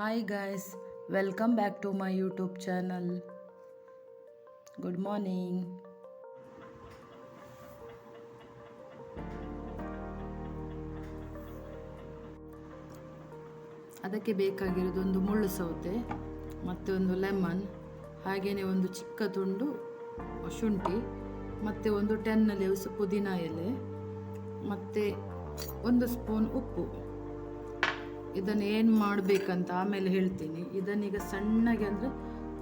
Hi guys welcome back to my YouTube channel good morning ಅದಕ್ಕೆ ಬೇಕಾಗಿರೋದು ಒಂದು ಮುಳ್ಳು ಸೌತೆ, ಮತ್ತು ಒಂದು ಲೆಮನ್ ಹಾಗೆಯೇ ಒಂದು ಚಿಕ್ಕ ತುಂಡು ಶುಂಠಿ, ಮತ್ತು ಒಂದು ಟೆನ್ ಲೀವ್ಸ್ ಪುದೀನ ಎಲೆ, ಮತ್ತು ಒಂದು ಸ್ಪೂನ್ ಉಪ್ಪು. ಇದನ್ನು ಏನು ಮಾಡಬೇಕಂತ ಆಮೇಲೆ ಹೇಳ್ತೀನಿ. ಇದನ್ನೀಗ ಸಣ್ಣಗೆ ಅಂದರೆ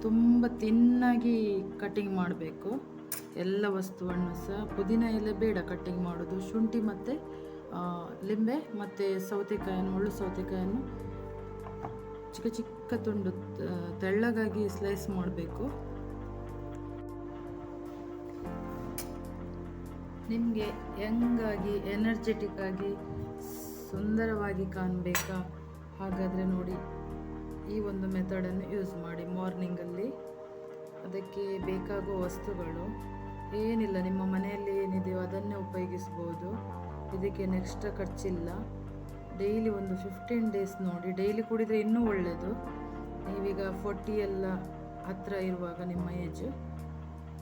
ತುಂಬ ತಿನ್ನಾಗಿ ಕಟಿಂಗ್ ಮಾಡಬೇಕು. ಎಲ್ಲ ವಸ್ತುವನ್ನು ಸಹ ಪುದೀನ ಎಲೆ ಬೇಡ ಕಟ್ಟಿಂಗ್ ಮಾಡೋದು. ಶುಂಠಿ ಮತ್ತು ಲಿಂಬೆ ಮತ್ತು ಸೌತೆಕಾಯನ್ನು, ಮುಳ್ಳು ಸೌತೆಕಾಯನ್ನು ಚಿಕ್ಕ ಚಿಕ್ಕ ತುಂಡು ತೆಳ್ಳಗಾಗಿ ಸ್ಲೈಸ್ ಮಾಡಬೇಕು. ನಿಮಗೆ ಯಂಗಾಗಿ ಎನರ್ಜೆಟಿಕ್ ಆಗಿ, ಸುಂದರವಾಗಿ ಕಾಣಬೇಕಾ? ಹಾಗಾದರೆ ನೋಡಿ ಈ ಒಂದು ಮೆಥಡನ್ನು ಯೂಸ್ ಮಾಡಿ ಮಾರ್ನಿಂಗಲ್ಲಿ ಅದಕ್ಕೆ ಬೇಕಾಗುವ ವಸ್ತುಗಳು. ಏನಿಲ್ಲ, ನಿಮ್ಮ ಮನೆಯಲ್ಲಿ ಏನಿದೆಯೋ ಅದನ್ನೇ ಉಪಯೋಗಿಸ್ಬೋದು. ಇದಕ್ಕೆ ನೆಕ್ಸ್ಟ್ ಖರ್ಚಿಲ್ಲ. ಡೈಲಿ ಒಂದು ಫಿಫ್ಟೀನ್ ಡೇಸ್ ನೋಡಿ. ಡೈಲಿ ಕುಡಿದರೆ ಇನ್ನೂ ಒಳ್ಳೆಯದು ನೀವೀಗ ಫೋರ್ಟಿ ಎಲ್ಲ ಹತ್ತಿರ ಇರುವಾಗ ನಿಮ್ಮ ಏಜ್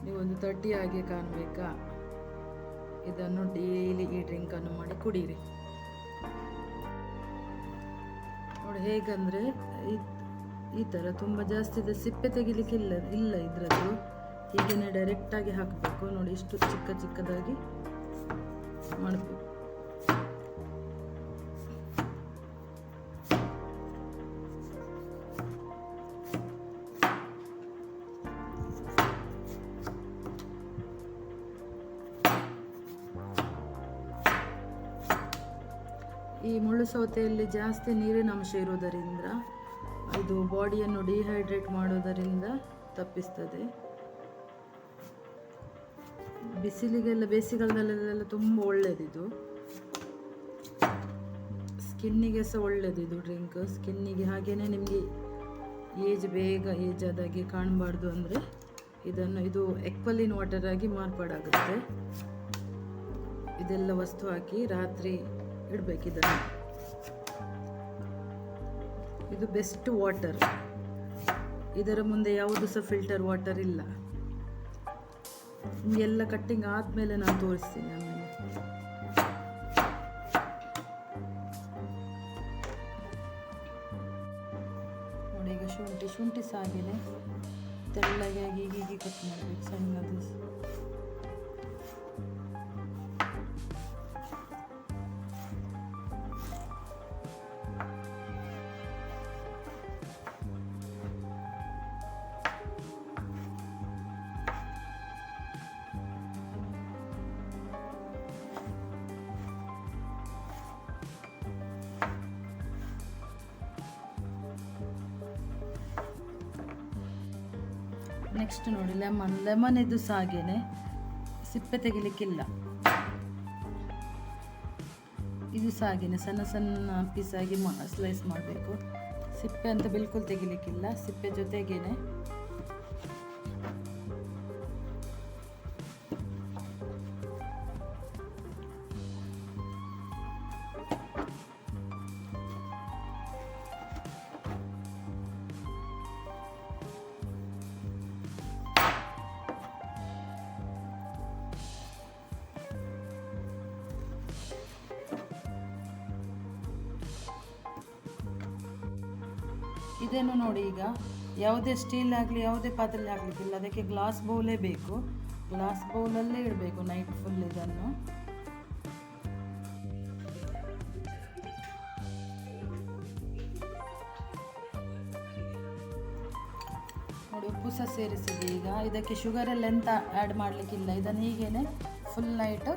ನೀವೊಂದು ತರ್ಟಿ ಆಗಿ ಕಾಣಬೇಕಾ? ಇದನ್ನು ಡೈಲಿ ಈ ಡ್ರಿಂಕನ್ನು ಮಾಡಿ ಕುಡೀರಿ. ನೋಡಿ, ಹೇಗಂದರೆ ಈ ಥರ ತುಂಬ ಜಾಸ್ತಿ ಇದೆ. ಸಿಪ್ಪೆ ತೆಗಿಲಿಕ್ಕಿಲ್ಲ ಇಲ್ಲ ಇದರದ್ದು. ಡೈರೆಕ್ಟ್ ಡೈರೆಕ್ಟಾಗಿ ಹಾಕಬೇಕು. ನೋಡಿ, ಇಷ್ಟು ಚಿಕ್ಕ ಚಿಕ್ಕದಾಗಿ ಮಾಡಬೇಕು. ಈ ಮುಳ್ಳು ಸೌತೆಯಲ್ಲಿ ಜಾಸ್ತಿ ನೀರಿನ ಅಂಶ ಇರುವುದರಿಂದ ಇದು ಬಾಡಿಯನ್ನು ಡಿಹೈಡ್ರೇಟ್ ಮಾಡೋದರಿಂದ ತಪ್ಪಿಸ್ತದೆ. ಬಿಸಿಲಿಗೆಲ್ಲ, ಬೇಸಿಗೆಗಾಲದಲ್ಲೆಲ್ಲ ತುಂಬ ಒಳ್ಳೆಯದಿದು ಸ್ಕಿನ್ನಿಗೆ ಸಹ ಒಳ್ಳೆಯದಿದು ಡ್ರಿಂಕ್. ಸ್ಕಿನ್ನಿಗೆ ಹಾಗೆಯೇ ನಿಮಗೆ ಏಜ್ ಬೇಗ ಏಜ್ ಆದಾಗೆ ಕಾಣಬಾರ್ದು ಅಂದರೆ ಇದನ್ನು, ಇದು ಎಕ್ವಲಿನ್ ವಾಟರ್ ಆಗಿ ಮಾರ್ಪಾಡಾಗುತ್ತೆ. ಇದೆಲ್ಲ ವಸ್ತು ಹಾಕಿ ರಾತ್ರಿ ಇಡಬೇಕು ಇದನ್ನು ಇದು ಬೆಸ್ಟ್ ವಾಟರ್ ಇದರ ಮುಂದೆ ಯಾವುದು ಸಹ ಫಿಲ್ಟರ್ ವಾಟರ್ ಇಲ್ಲ. ಎಲ್ಲ ಕಟ್ಟಿಂಗ್ ಆದಮೇಲೆ ನಾನು ತೋರಿಸ್ತೀನಿ ಆಮೇಲೆ. ನೋಡಿ ಈಗ ಶುಂಠಿ ಶುಂಠಿ ಸಹ ತೆಳ್ಳಗಾಗಿ ತೆಳ್ಳಗೆ ಹೀಗೆ ಕಟ್ ಮಾಡಬೇಕು, ಸಣ್ಣದು. ನೆಕ್ಸ್ಟ್ ನೋಡಿ ಲೆಮನ್ ಲೆಮನ್ ಇದು ಸಹ ಹಾಗೇನೆ ಸಿಪ್ಪೆ ತೆಗಿಲಿಕ್ಕಿಲ್ಲ. ಇದು ಸಹ ಹಾಗೇನೆ ಸಣ್ಣ ಸಣ್ಣ ಪೀಸಾಗಿ ಆಗಿ ಸ್ಲೈಸ್ ಮಾಡಬೇಕು. ಸಿಪ್ಪೆ ಅಂತ ಬಿಲ್ಕುಲ್ ತೆಗಿಲಿಕ್ಕಿಲ್ಲ. ಸಿಪ್ಪೆ ಜೊತೆಗೇನೆ ಇದನ್ನು ನೋಡಿ ಈಗ, ಯಾವುದೇ ಸ್ಟೀಲ್ ಆಗಲಿ, ಯಾವುದೇ ಪಾತ್ರೆ ಆಗಲಿಕ್ಕಿಲ್ಲ. ಅದಕ್ಕೆ ಗ್ಲಾಸ್ ಬೌಲೇ ಬೇಕು. ಗ್ಲಾಸ್ ಬೌಲಲ್ಲೇ ಇಡಬೇಕು ನೈಟ್ ಫುಲ್ ಇದನ್ನು. ನೋಡಿ, ಉಪ್ಪು ಸಹ ಸೇರಿಸಿದೆ ಈಗ. ಇದಕ್ಕೆ ಶುಗರೆಲ್ಲ ಎಂತ ಆ್ಯಡ್ ಮಾಡಲಿಕ್ಕಿಲ್ಲ. ಇದನ್ನು ಹೀಗೇನೆ ಫುಲ್ ನೈಟ್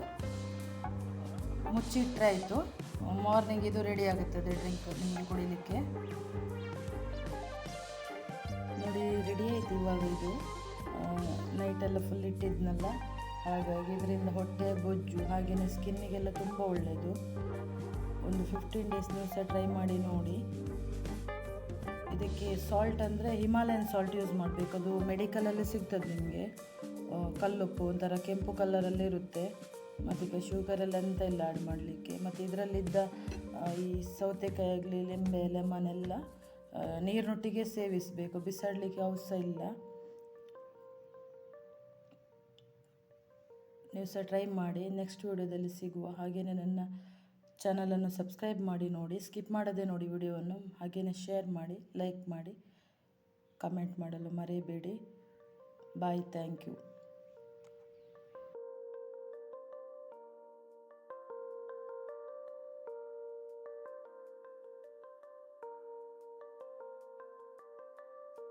ಮುಚ್ಚಿಟ್ಟರೆ ಆಯಿತು. ಮಾರ್ನಿಂಗ್ ಇದು ರೆಡಿ ಆಗುತ್ತದೆ ಡ್ರಿಂಕ್ ನಿಮಗೆ ಕುಡಿಲಿಕ್ಕೆ. ನೋಡಿ ರೆಡಿ ಆಯಿತು ಇವಾಗ ಇದು. ನೈಟೆಲ್ಲ ಫುಲ್ ಇಟ್ಟಿದ್ನಲ್ಲ. ಹಾಗಾಗಿ ಇದರಿಂದ ಹೊಟ್ಟೆ, ಬೊಜ್ಜು ಹಾಗೆಯೇ ಸ್ಕಿನ್ನಿಗೆಲ್ಲ ತುಂಬ ಒಳ್ಳೆಯದು ಒಂದು ಫಿಫ್ಟೀನ್ ಡೇಸ್ ನೀವು ಸಹ ಟ್ರೈ ಮಾಡಿ ನೋಡಿ. ಇದಕ್ಕೆ ಸಾಲ್ಟ್ ಅಂದರೆ ಹಿಮಾಲಯನ್ ಸಾಲ್ಟ್ ಯೂಸ್ ಮಾಡಬೇಕು. ಅದು ಮೆಡಿಕಲಲ್ಲಿ ಸಿಗ್ತದೆ ನಿಮಗೆ. ಕಲ್ಲುಪ್ಪು ಒಂಥರ ಕೆಂಪು ಕಲ್ಲರಲ್ಲಿ ಇರುತ್ತೆ. ಮತ್ತು ಈಗ ಶುಗರೆಲ್ಲ ಎಂತ ಇಲ್ಲ ಆ್ಯಡ್ ಮಾಡಲಿಕ್ಕೆ. ಮತ್ತು ಇದರಲ್ಲಿದ್ದ ಈ ಸೌತೆಕಾಯಿ ಆಗಲಿ, ಲಿಂಬೆ ಲೆಮನ್ ಎಲ್ಲ ನೀರಿನೊಟ್ಟಿಗೆ ಸೇವಿಸಬೇಕು. ಬಿಸಾಡಲಿಕ್ಕೆ ಅವಶ್ಯ ಇಲ್ಲ. ನೀವು ಸಹ ಟ್ರೈ ಮಾಡಿ. ನೆಕ್ಸ್ಟ್ ವಿಡಿಯೋದಲ್ಲಿ ಸಿಗುವ ಹಾಗೆಯೇ ನನ್ನ ಚಾನಲನ್ನು ಸಬ್ಸ್ಕ್ರೈಬ್ ಮಾಡಿ ನೋಡಿ. ಸ್ಕಿಪ್ ಮಾಡದೆ ನೋಡಿ ವಿಡಿಯೋವನ್ನು. ಹಾಗೆಯೇ ಶೇರ್ ಮಾಡಿ ಲೈಕ್ ಮಾಡಿ ಕಮೆಂಟ್ ಮಾಡಲು ಮರೆಯಬೇಡಿ. Bye thank you